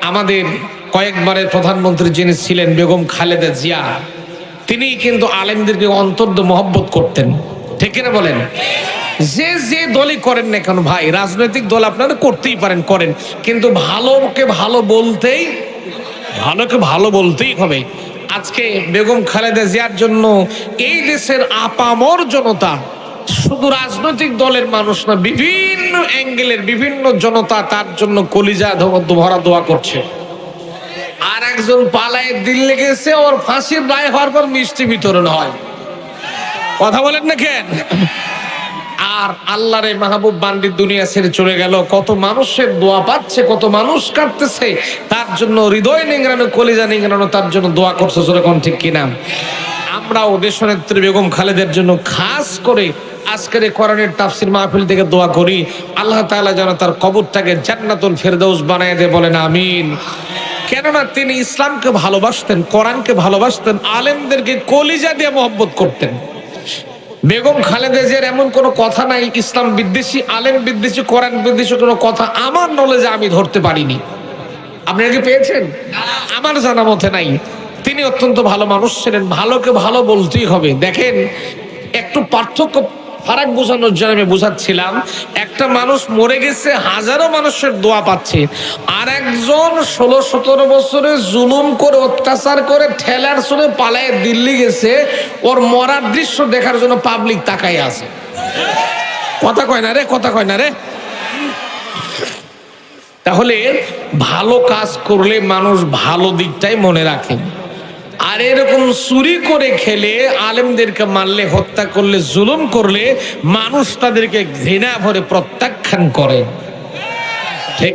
আমাদের কয়েকবারের প্রধানমন্ত্রী যিনি ছিলেন বেগম খালেদা জিয়া, তিনি কিন্তু আলেমদেরকে অন্তর্দ মহব্বত করতেন। ঠিক কিনা বলেন? যে যে দলই করেন না কেন ভাই, রাজনৈতিক দল আপনারা করতেই পারেন, করেন। কিন্তু ভালোকে ভালো বলতেই, ভালোকে ভালো বলতেই হবে। আজকে বেগম খালেদা জিয়ার জন্য এই দেশের আপামর জনতা শুধু রাজনৈতিক দলের মানুষ না, বিভিন্ন অ্যাঙ্গেলের বিভিন্ন জনতা তার জন্য কলিজা ভরা দোয়া করছে। আর একজন পালায় দিল্লি গেছে, ওর ফাঁসির রায় হওয়ার পর মিষ্টি বিতরণ হয়। কথা বলেন না কেন? আর আল্লাহর এই মাহবুব বান্ডির দুনিয়া ছেড়ে চলে গেল। কত মানুষের দোয়া পাচ্ছে, কত মানুষ কাটতেছে তার জন্য হৃদয় নিংড়ানো, কলিজা নিংড়ানো তার জন্য দোয়া করছে সেরকম ঠিক কিনা? আমরাও দেশনেত্রী বেগম খালেদের জন্য খাস করে আজকের এই কোরআনের তাফসির মাহফিল থেকে দোয়া করি, আল্লাহ তাআলা যেন তার কবরটাকে জান্নাতুল ফেরদৌস বানায় দে বলেন আমিন। কেননা তিনি ইসলামকে ভালোবাসতেন, কোরআনকে ভালোবাসতেন, আলেমদেরকে কলিজা দিয়ে মহব্বত করতেন। বেগম খালেদা জিয়ার এমন কোনো কথা নাই, ইসলাম বিদ্বেষী, আলেম বিদ্বেষী, কোরআন বিদ্বেষী কোনো কথা আমার নলেজে আমি ধরতে পারিনি। আপনি কি পেয়েছেন? আমার জানা মতে নাই। তিনি অত্যন্ত ভালো মানুষ ছিলেন, ভালোকে ভালো বলতেই হবে। দেখেন, একটু পার্থক্য ফারাক বোঝানোর জন্য আমি বোঝাচ্ছিলাম, একটা মানুষ মরে গেছে, হাজারো মানুষের দোয়া পাচ্ছে, আর একজন ষোলো সতেরো বছরে জুলুম করে, অত্যাচার করে, ঠেলার শুনে পালায় দিল্লি গেছে, ওর মরার দৃশ্য দেখার জন্য পাবলিক তাকাই আছে। কথা কয় না রে, কথা কয় না রে। তাহলে ভালো কাজ করলে মানুষ ভালো দিকটাই মনে রাখে। আর এরকম চুরি করে খেলে আলেমদেরকে মারলে, হত্যা করলে, জুলুম করলে মানুষ তাদেরকে ঘৃণা ভরে প্রত্যাখ্যান করে। ঠিক